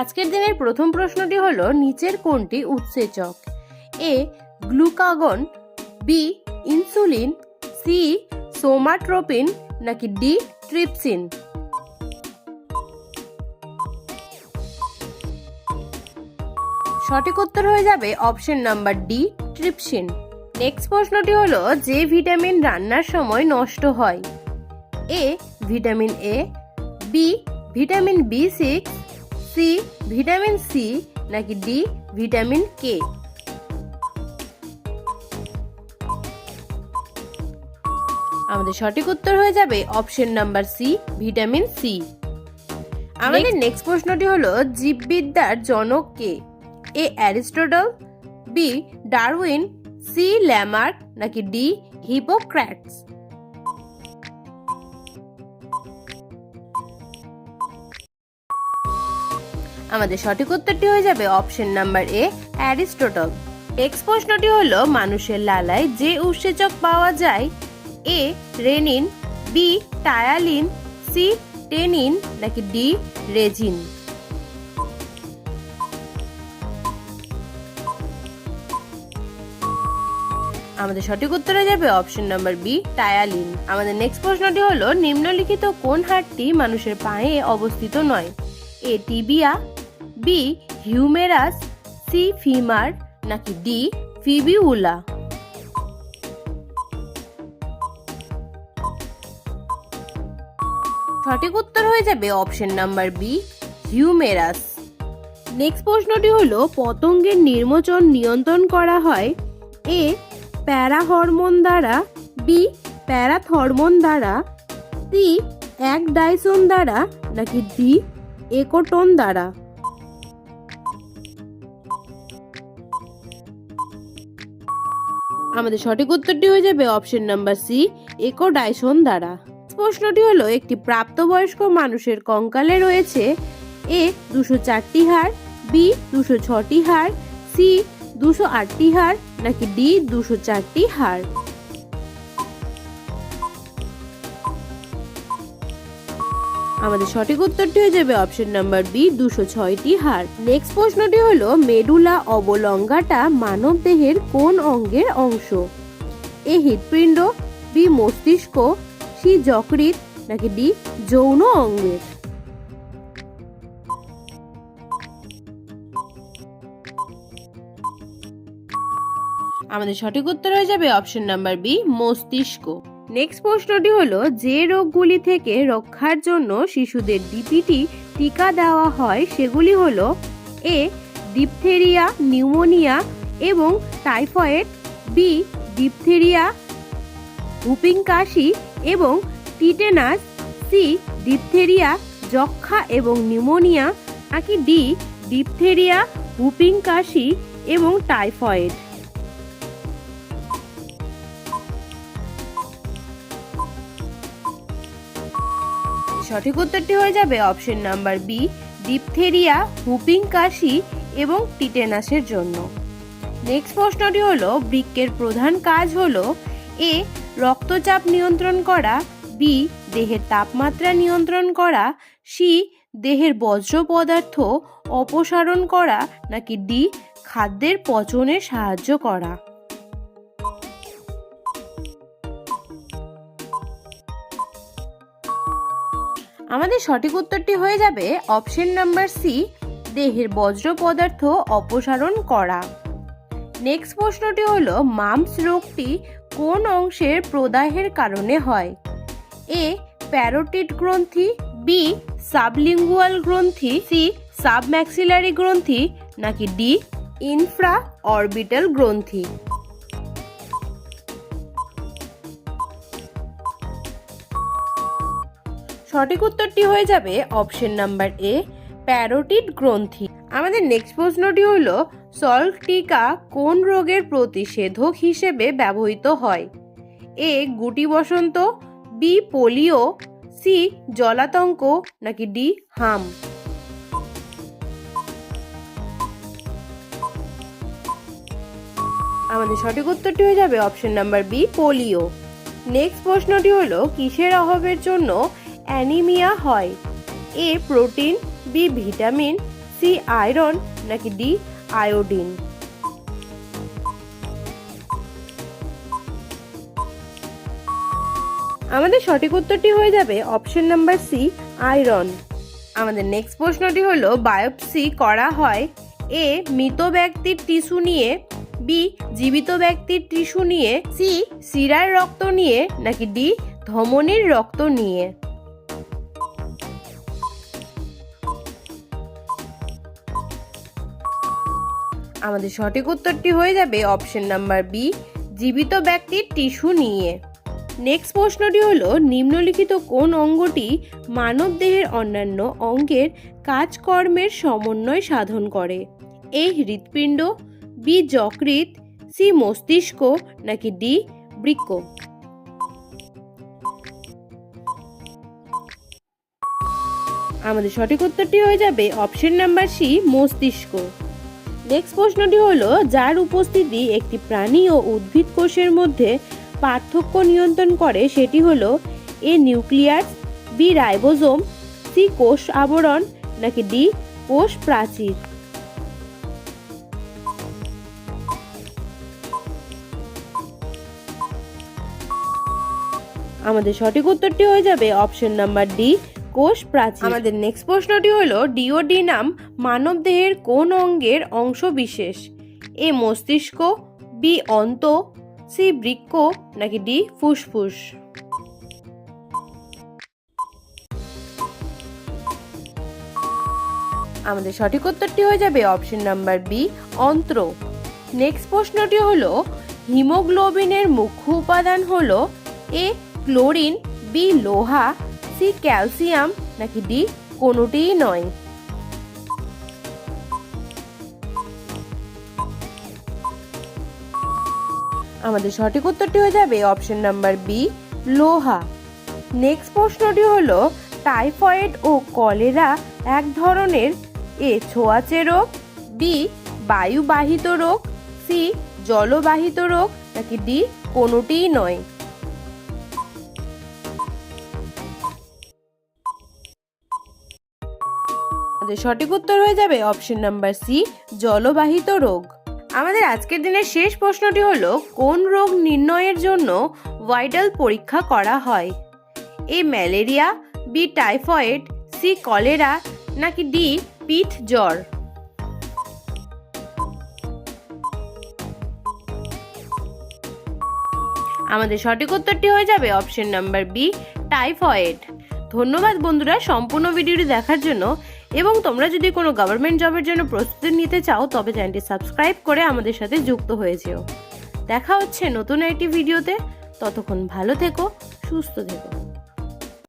আজকের দিনের প্রথম প্রশ্নটি হলো, নিচের কোনটি উৎসেচক? A, glucagon, B, insulin, C, somatropin, নাকি ডি, ট্রিপসিন? সঠিক উত্তর হয়ে যাবে option number D, trypsin. Next প্রশ্নটি হলো, যে ভিটামিন রান্নার সময় নষ্ট হয়? A, vitamin A, B, vitamin B six C vitamin C নাকি ডি ভিটামিন কে? আমাদের সঠিক উত্তর হয়ে যাবে option number C vitamin C. আমাদের নেক্সট প্রশ্নটি হলো জীববিদ্যার জনক কে? A Aristotle B Darwin C Lamarck নাকি ডি হিপোক্র্যাটস? আমাদের সঠিক উত্তরটি হয়ে যাবে option number A, Aristotle. Next প্রশ্নটি হলো, মানুষের লালায় যে উৎসেচক পাওয়া যায়, A, rennin, B, ptyalin, C, tannin, নাকি ডি, রেজিন। আমাদের সঠিক উত্তর যাবে অপশন নাম্বার বি, টায়ালিন। আমাদের নেক্সট প্রশ্নটি হলো, নিম্নলিখিত কোন হাড়টি মানুষের পায়ে অবস্থিত নয়? A, tibia B humerus C femur নাকি ডি ফিবিউলা সঠিক উত্তর হয়ে যাবে option number B humerus next প্রশ্নটি হলো, পতঙ্গের নির্মোচন নিয়ন্ত্রণ করা হয় এ প্যারা হরমোন দ্বারা বি প্যারাথরমোন দ্বারা সি এক ডাইসোন দ্বারা, নাকি ডি একোটন দ্বারা? আমাদের সঠিক উত্তরটি হয়ে যাবে অপশন নাম্বার সি একো একোডাইসন দ্বারা। প্রশ্নটি হলো, একটি প্রাপ্তবয়স্ক মানুষের কঙ্কালে রয়েছে এ, দুশো চারটি হার বি, দুশো ছটি হার সি, দুশো আটটি হার নাকি ডি, দুশো চারটি হাড়? আমাদের সঠিক উত্তরটি হয়ে যাবে অপশন নাম্বার বি দুশো ছয়টি হাড়। নেক্সট প্রশ্নটি হলো, মেডুলা অবলঙ্গাটা মানব দেহের কোন অঙ্গের অংশ? এ হৃৎপিণ্ড, বি মস্তিষ্ক, সি যকৃৎ, নাকি ডি যৌন অঙ্গের? আমাদের সঠিক উত্তর হয়ে যাবে অপশন নাম্বার বি মস্তিষ্ক। নেক্সট প্রশ্নটি হলো, যে রোগগুলি থেকে রক্ষার জন্য শিশুদের ডিপিটি টিকা দেওয়া হয় সেগুলি হলো, এ ডিপথেরিয়া নিউমোনিয়া এবং টাইফয়েড বি ডিপথেরিয়া হুপিং কাশি এবং টিটেনাস সি ডিপথেরিয়া যক্ষা এবং নিউমোনিয়া নাকি ডি ডিপথেরিয়া হুপিং কাশি এবং টাইফয়েড সঠিক উত্তরটি হয়ে যাবে option number B, diphtheria, whooping কাশি এবং টিটেনাসের জন্য। নেক্সট প্রশ্নটি হলো, বৃক্কের প্রধান কাজ হলো, এ, রক্তচাপ নিয়ন্ত্রণ করা, বি, দেহের তাপমাত্রা নিয়ন্ত্রণ করা, সি, দেহের বজ্র পদার্থ অপসারণ করা, নাকি ডি, খাদ্যের পচনে সাহায্য করা। আমাদের সঠিক উত্তরটি হয়ে যাবে অপশন নাম্বার সি, দেহের বজ্র পদার্থ অপসারণ করা। নেক্সট প্রশ্নটি হলো, মামস রোগটি কোন অংশের প্রদাহের কারণে হয়? এ, প্যারোটিড গ্রন্থি, বি, সাবলিঙ্গুয়াল গ্রন্থি, সি, সাবম্যাক্সিলারি গ্রন্থি, নাকি ডি ইনফ্রা অরবিটাল গ্রন্থি? সঠিক উত্তরটি হয়ে যাবে অপশন নাম্বার এ, প্যারোটিড গ্রন্থি। আমাদের নেক্সট প্রশ্নটি হলো সল্ট টিকা কোন রোগের প্রতিষেধক হিসেবে ব্যবহৃত হয়? এ, গুটি বসন্ত বি পোলিও সি জলাতঙ্ক, নাকি ডি হাম? আমাদের সঠিক উত্তরটি হয়ে যাবে option number B polio. Next প্রশ্নটি হলো, কিসের অভাবের জন্য অ্যানিমিয়া হয়। A protein, B vitamin, C iron, নাকি ডি আয়োডিন। আমাদের সঠিক উত্তরটি হয়ে যাবে অপশন নাম্বার সি, আয়রন। আমাদের নেক্সট প্রশ্নটি হলো, বায়োপসি করা হয় এ মৃত ব্যক্তির টিস্যু নিয়ে, বি জীবিত ব্যক্তির টিস্যু নিয়ে, সি শিরার রক্ত নিয়ে, নাকি ডি ধমনির রক্ত নিয়ে? আমাদের সঠিক উত্তরটি হয়ে যাবে অপশন নাম্বার বি, জীবিত ব্যক্তির টিস্যু নিয়ে। নেক্সট প্রশ্নটি হলো, নিম্নলিখিত কোন অঙ্গটি মানব দেহের অন্যান্য অঙ্গের কাজকর্মের সমন্বয় সাধন করে? এ, হৃৎপিণ্ড, বি, যকৃৎ, সি, মস্তিষ্ক, নাকি ডি, বৃক্ক? আমাদের সঠিক উত্তরটি হয়ে যাবে অপশন নাম্বার সি, মস্তিষ্ক। নেক্সট প্রশ্নটি হলো, যার উপস্থিতি একটি প্রাণী ও উদ্ভিদ কোষের মধ্যে পার্থক্য নিয়ন্ত্রণ করে সেটি হলো, A nucleus, B ribosome, C কোষ আবরণ, নাকি ডি কোষ প্রাচীর? আমাদের সঠিক উত্তরটি হয়ে যাবে অপশন নাম্বার ডি কোষ প্রাচীর। আমাদের নেক্সট প্রশ্নটি হলো ডিওডিনাম মানব দেহের কোন অঙ্গের অংশ বিশেষ? এ মস্তিষ্ক বি অন্ত সি বৃক্ক, নাকি ডি ফুসফুস? আমাদের সঠিক উত্তরটি হয়ে যাবে অপশন নাম্বার বি অন্ত্র। নেক্সট প্রশ্নটি হলো, হিমোগ্লোবিনের মুখ্য উপাদান হলো এ ক্লোরিন বি লোহা সি ক্যালসিয়াম নাকি ডি? কোনোটিই নয়। আমাদের সঠিক উত্তরটি হয়ে যাবে অপশন নাম্বার বি, লোহা। নেক্সট প্রশ্নটি হলো, টাইফয়েড ও কলেরা এক ধরনের, এ ছোঁয়াচে রোগ, বি বায়ুবাহিত রোগ, সি জলবাহিত রোগ, নাকি ডি কোনোটিই নয়। আমাদের সঠিক উত্তর হয়ে যাবে অপশন নাম্বার সি জলবাহিত রোগ। আমাদের আজকের দিনের শেষ প্রশ্নটি হলো, কোন রোগ নির্ণয়ের জন্য ভাইটাল পরীক্ষা করা হয়? A, malaria, B, typhoid, C, cholera, নাকি ডি, পিঠ জ্বর? আমাদের সঠিক উত্তরটি হয়ে যাবে অপশন নাম্বার বি টাইফয়েড। ধন্যবাদ বন্ধুরা, সম্পূর্ণ ভিডিওটি দেখার জন্য এবং তোমরা যদি কোনো গভর্নমেন্ট জবের জন্য প্রস্তুতি নিতে চাও, তবে চ্যানেলটি সাবস্ক্রাইব করে আমাদের সাথে যুক্ত হয়েছেও দেখা হচ্ছে নতুন একটি ভিডিওতে ততক্ষণ ভালো থেকো, সুস্থ থেকো।